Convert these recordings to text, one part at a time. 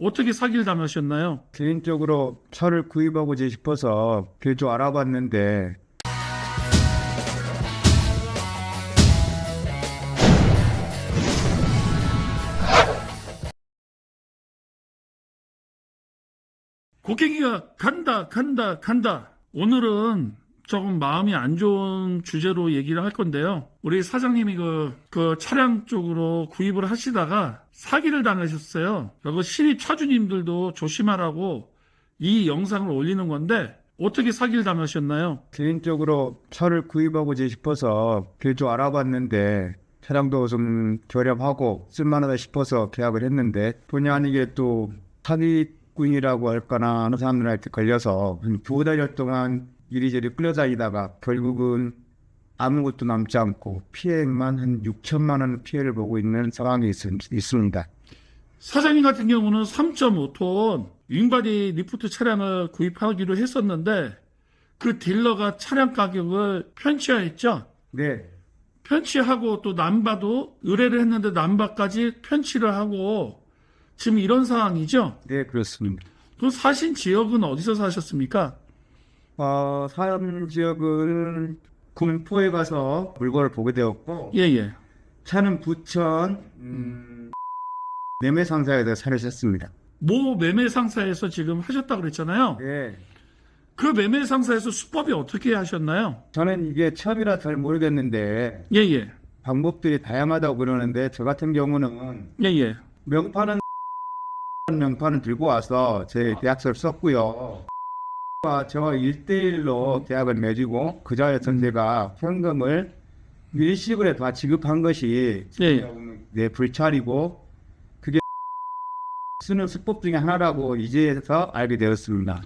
어떻게 사기를 당하셨나요? 개인적으로 차를 구입하고자 싶어서 길좀 알아봤는데 곡괭이가 간다, 간다, 간다. 오늘은 조금 마음이 안 좋은 주제로 얘기를 할 건데요. 우리 사장님이 그, 그 차량 쪽으로 구입을 하시다가 사기를 당하셨어요. 그리고 신입 차주님들도 조심하라고 이 영상을 올리는 건데 어떻게 사기를 당하셨나요? 개인적으로 차를 구입하고자 싶어서 길좀 알아봤는데 차량도 좀 저렴하고 쓸만하다 싶어서 계약을 했는데 본의 아니게 또 사기꾼이라고 할까나 하는 사람들한테 걸려서 한두달 동안 이리저리 끌려다니다가 결국은 아무것도 남지 않고 피해만 한 6천만 원 피해를 보고 있는 상황이 있, 있습니다. 사장님 같은 경우는 3.5톤 윙바디 리프트 차량을 구입하기로 했었는데 그 딜러가 차량 가격을 편취하였죠. 네, 편취하고 또 남바도 의뢰를 했는데 남바까지 편취를 하고 지금 이런 상황이죠. 네 그렇습니다. 그 사신 지역은 어디서 사셨습니까? 어, 사연 지역은 군포에 가서 물건을 보게 되었고 예 예. 차는 부천 음, 매매 상사에서 차를 샀습니다. 모 매매 상사에서 지금 하셨다 그랬잖아요. 네. 그 매매 상사에서 수법이 어떻게 하셨나요? 저는 이게 처음이라 잘 모르겠는데 예 예. 방법들이 다양하다고 그러는데 저 같은 경우는 예 예. 명판은 명판을 들고 와서 제 계약서를 썼고요. 저와 1대1로 계약을 맺고 그 자리에서 제가 현금을 일식으로 다 지급한 것이 예. 내 불찰이고 그게 쓰는 수법 중에 하나라고 이제서 알게 되었습니다.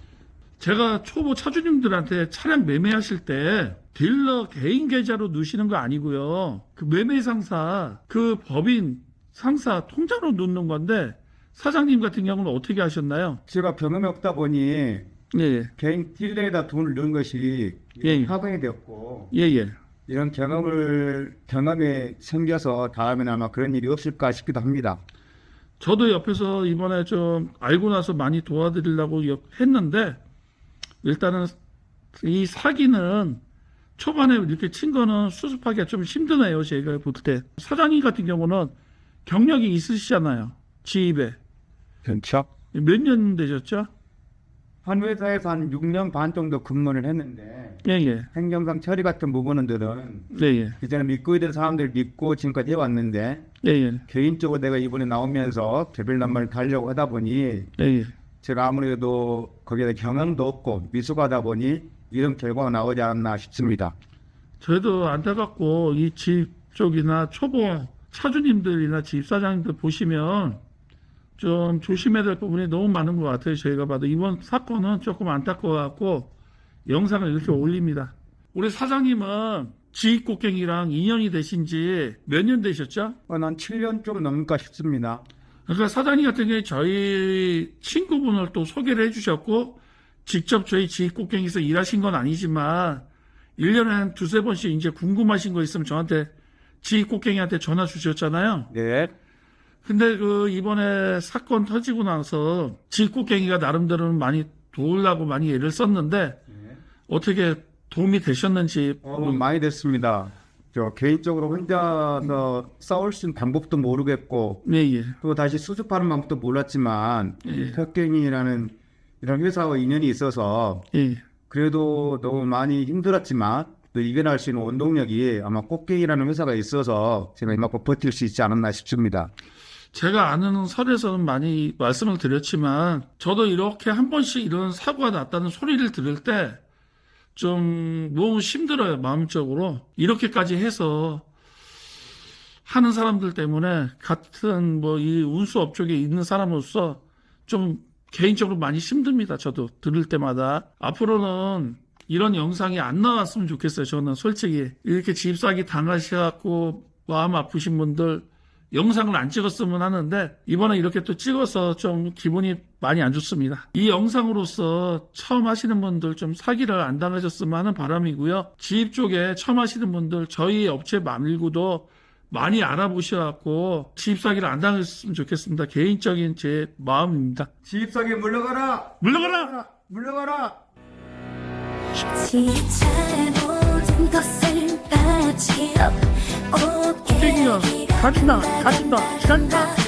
제가 초보 차주님들한테 차량 매매하실 때 딜러 개인 계좌로 넣으시는 거 아니고요. 그 매매 상사, 그 법인 상사 통장으로 넣는 건데 사장님 같은 경우는 어떻게 하셨나요? 제가 경험이 없다 보니 예, 개인 딜러에다 돈을 넣은 것이 예. 합의이 되었고 예, 예. 이런 경험을 경험이 생겨서 다음에는 아마 그런 일이 없을까 싶기도 합니다. 저도 옆에서 이번에 좀 알고 나서 많이 도와드리려고 옆- 했는데 일단은 이 사기는 초반에 이렇게 친 거는 수습하기가 좀 힘드네요. 제가 볼 때. 사장님 같은 경우는 경력이 있으시잖아요. 지입에. 그렇죠. 몇년 되셨죠? 한 회사에서 한 6년 반 정도 근무를 했는데 예, 예. 행정상 처리 같은 부분들은 예, 예. 그전에 믿고 있던 사람들 믿고 지금까지 해왔는데 예, 예. 개인적으로 내가 이번에 나오면서 개별 난말을 달려고 하다 보니 예, 예. 제가 아무래도 거기에 경험도 없고 미숙하다 보니 이런 결과가 나오지 않았나 싶습니다. 저희도 안타깝고 이 집 쪽이나 초보 차주님들이나 집사장님들 보시면 좀 조심해야 될 부분이 너무 많은 것 같아요. 저희가 봐도 이번 사건은 조금 안타까워갖고 영상을 이렇게 올립니다. 우리 사장님은 지익곡갱이랑 인연이 되신 지 몇 년 되셨죠? 어, 난 7년 좀 넘을까 싶습니다. 그러니까 사장님 같은 경우에 저희 친구분을 또 소개를 해주셨고, 직접 저희 지익곡갱에서 일하신 건 아니지만, 1년에 한 두세 번씩 이제 궁금하신 거 있으면 저한테 지익곡갱이한테 전화 주셨잖아요. 네. 근데 그 이번에 사건 터지고 나서 지익곡갱이가 나름대로는 많이 도우려고 많이 애를 썼는데, 어떻게 도움이 되셨는지, 어, 많이 됐습니다. 저 개인적으로 혼자서 싸울 수 있는 방법도 모르겠고 예, 예. 또 다시 수습하는 방법도 몰랐지만 예. 혁갱이라는 이런 회사와 인연이 있어서 예. 그래도 너무 많이 힘들었지만 또 이겨낼 수 있는 원동력이 아마 꽃갱이라는 회사가 있어서 제가 이만큼 버틸 수 있지 않았나 싶습니다. 제가 아는 설에서는 많이 말씀을 드렸지만 저도 이렇게 한 번씩 이런 사고가 났다는 소리를 들을 때 좀 너무 힘들어요 마음적으로. 이렇게까지 해서 하는 사람들 때문에 같은 뭐 이 운수 업종에 있는 사람으로서 좀 개인적으로 많이 힘듭니다 저도. 들을 때마다. 앞으로는 이런 영상이 안 나왔으면 좋겠어요 저는. 솔직히. 이렇게 집사기 당하셔갖고 마음 아프신 분들 영상을 안 찍었으면 하는데 이번에 이렇게 또 찍어서 좀 기분이 많이 안 좋습니다. 이 영상으로서 처음 하시는 분들 좀 사기를 안 당하셨으면 하는 바람이고요. 지입 쪽에 처음 하시는 분들 저희 업체 말고도 많이 알아보셔갖고 지입사기를 안 당했으면 좋겠습니다. 개인적인 제 마음입니다. 지입사기 물러가라! 물러가라! 물러가라! 땡이야 가진다 가진다 간다.